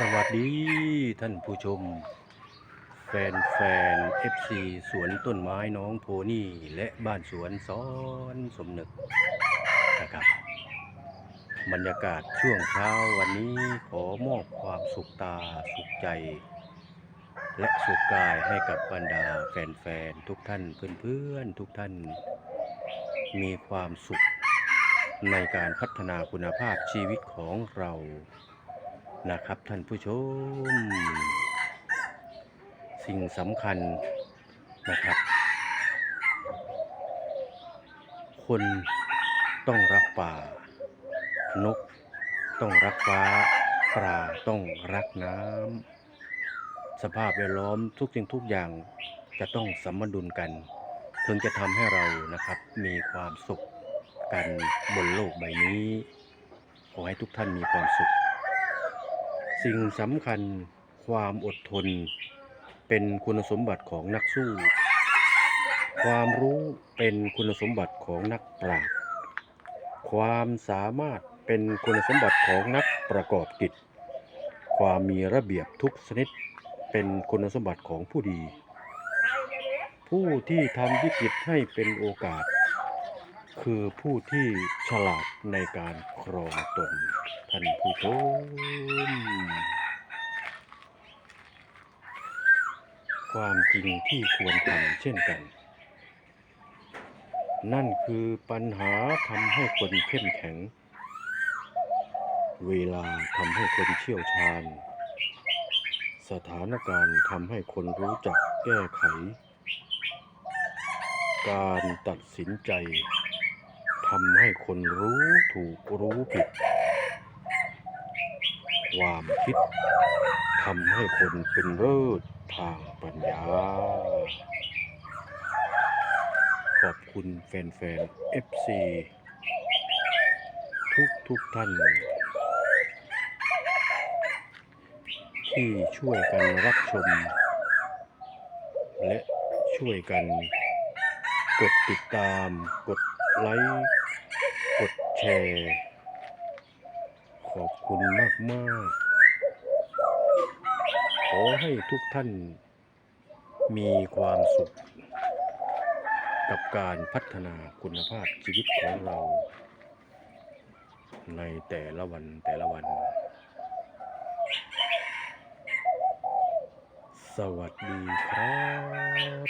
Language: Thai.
สวัสดีท่านผู้ชม แฟนแฟน FC สวนต้นไม้น้องโพนี่และบ้านสวนซ้อนสมนึกนะครับ บรรยากาศช่วงเช้าวันนี้ขอมอบความสุขตาสุขใจ และสุขกายให้กับบรรดาแฟนๆทุกท่านเพื่อนๆทุกท่าน มีความสุขในการพัฒนาคุณภาพชีวิตของเรา นะครับท่านผู้ชม สิ่งสำคัญนะครับ คนต้องรักป่า นกต้องรักฟ้า ปลาต้องรักน้ำสภาพแวดล้อมทุกสิ่งทุกอย่างจะต้องสมดุลกัน ถึงจะทำให้เรานะครับมีความสุขกันบนโลกใบนี้ ขอให้ทุกท่านมีความสุข สิ่งสำคัญความอดทน เป็นคุณสมบัติของนักสู้ ความรู้เป็นคุณสมบัติของนักปราชญ์ความสามารถเป็นคุณสมบัติของนักประกอบกิจ ความมีระเบียบทุกชนิดเป็นคุณสมบัติของผู้ดี ผู้ที่ทำวิกฤตให้เป็นโอกาส คือผู้ที่ฉลาดในการครองตนท่านผู้ชม ความจริงที่ควรทำเช่นกัน นั่นคือปัญหาทำให้คนเข้มแข็ง เวลาทำให้คนเชี่ยวชาญ สถานการณ์ทำให้คนรู้จักแก้ไขการตัดสินใจ ทำให้คนรู้ถูกรู้ผิด ความคิดทำให้คนเป็นเลิศทางปัญญา ขอบคุณแฟนๆ FC ทุกทุกๆท่าน ที่ช่วยกันรับชม และช่วยกันกดติดตามกดไลค์ กดแชร์ ขอบคุณมากมากขอให้ทุกท่านมีความสุข กับการพัฒนาคุณภาพชีวิตของเรา ในแต่ละวันแต่ละวัน สวัสดีครับ